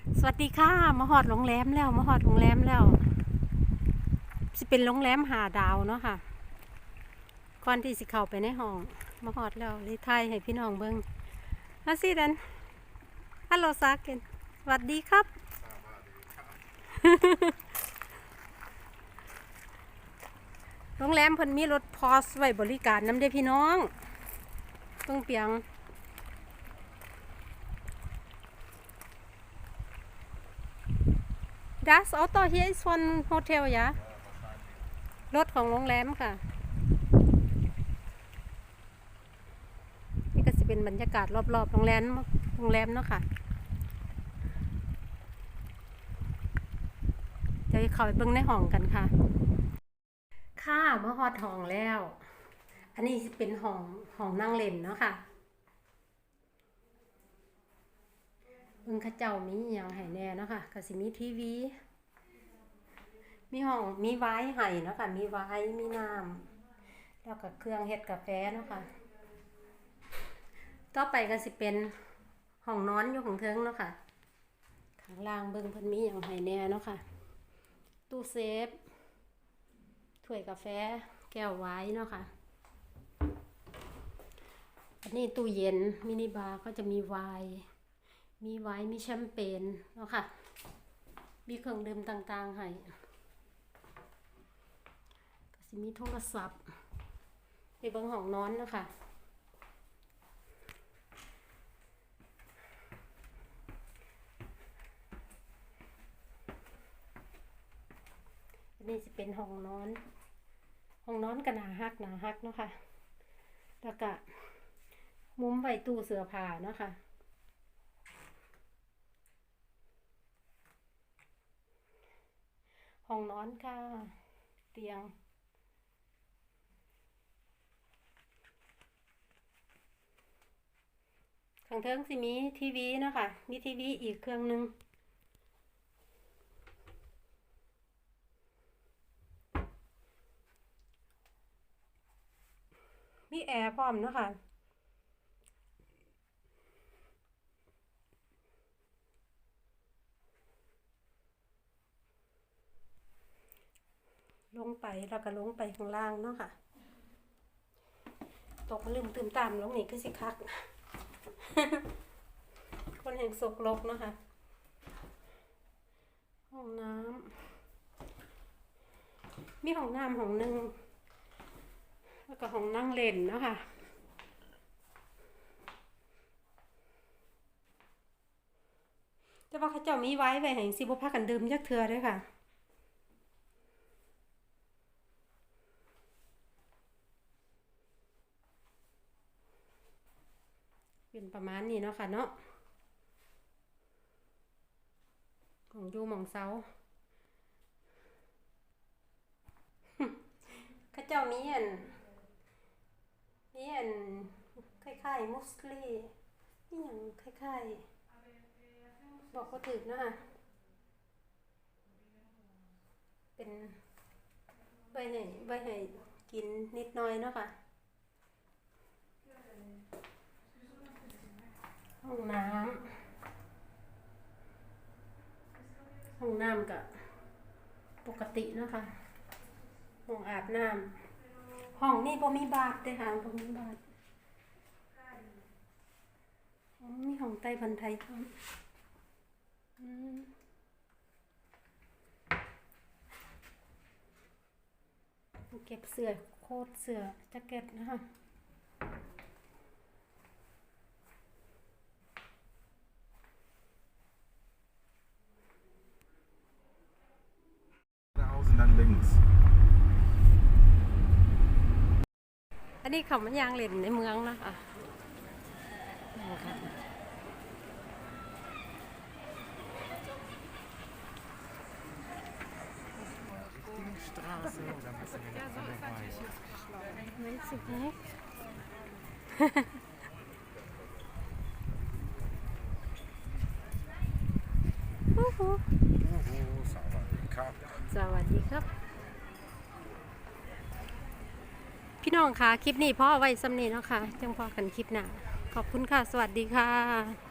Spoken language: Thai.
สวัสดีค่ะมาหอดโรงแรมแล้วมาหอดโรงแรมแล้วสิเป็นโรงแรมหาดาวเนาะค่ะก่อนที่สิเข้าไปในห้องมาหอดแล้วเลยไทยให้พี่น้องเบิ่งฮัสซี่ดันฮัลโหลซาเกนสวัสดีครับ โรงแรมเพิ่นมีรถพอสไว้บริการน้ำเด้พี่น้องต้องเปียง Das Auto hier ist von Hotel, ja? รถของโรงแรมค่ะ นี่ก็จะเป็นบรรยากาศรอบๆโรงแรมโรงแรมเนาะค่ะเดี๋ยวเข้าไปเบิ่งในห้องกันค่ะ ค่ะเมื่อฮอดห้องแล้ว อันนี้เป็นห้องห้องนั่งเล่นเนาะค่ะ เบิ่งเข้าเจ้ามีอย่างให้แน่เนาะค่ะกสิมีทีวี มีห้องมีไว้ให้เนาะค่ะ มีไว้มีน้ำแล้วก็เครื่องเฮ็ดกาแฟเนาะค่ะ ต่อไปก็สิเป็นห้องนอนอยู่ของเทิงเนาะค่ะ ข้างล่างเบิ่งเพิ่นมีอย่างให้แน่เนาะค่ะ ตู้เซฟ ถ้วยกาแฟ แก้วไว้เนาะค่ะอันนี้ตู้เย็นมินิบาร์ก็จะมีไวน์ มีไว้มีแชมเปญเนาะค่ะ มีเครื่องดื่มต่างๆให้ก็สิมีโทรศัพท์ไปเบิงห้องนอนเนาะคะนนี้จะเป็นห้องนอน ห้องนอนก็หนาฮักหนาฮักเนาะค่ะแล้วก็มุมไว้ตู้เสื้อผ้าเนาะค่ะ ห้องนอนค่ะ เตียง ข้างเทิงสิมีทีวีเนาะคะมีทีวีอีกเครื่องหนึงมีแอร์พร้อมเนาะค่ะ ลงไปแล้วก็ลงไปข้างล่างเนาะค่ะ ตกลืมตื่มตามลงนี่คือสิคัก คนแห่งศกลกเนาะค่ะ ห้องน้ำมีห้องน้ำห้องหนึ่งแล้วก็ห้องนั่งเล่นเนาะค่ะแต่ว่าเขาเจ้ามีไว้ไว้ให้สิบ่พากันดื่มยักเทือด้วยค่ะ เป็นประมาณนี้เนาะค่ะเนาะของยูมองเซาข้าเจ้ามีอันมีอันคล้ายๆมุสลีนี่อย่างคล้ายๆบอกว่าถึกนะคะเป็นใบให้ใบให้กินนิดน่อยเนาะค่ะ ห้องน้ำห้องน้ำกับปกตินะคะห้องอาบน้ำห้องนี่บ่มีบาทเด้อค่ะบ่มีบาทอ๋อมีห้องใต้พันไทยพร้อมเก็บเสื้อโคตรเสื้อแจ็คเก็ตนะคะ อันนี้เขามันยางเล่นในเมืองนะคะนี่ค่ะ Die Straße und dann bist du wieder vorbei. Weiß ich nicht. Huhu. Oh, Sawadee-Kap. สวัสดีครับ พี่น้องคะคลิปนี้พ่อไว้สำนีเนาะค่ะจังพอกันคลิปหน้าขอบคุณค่ะ สวัสดีค่ะ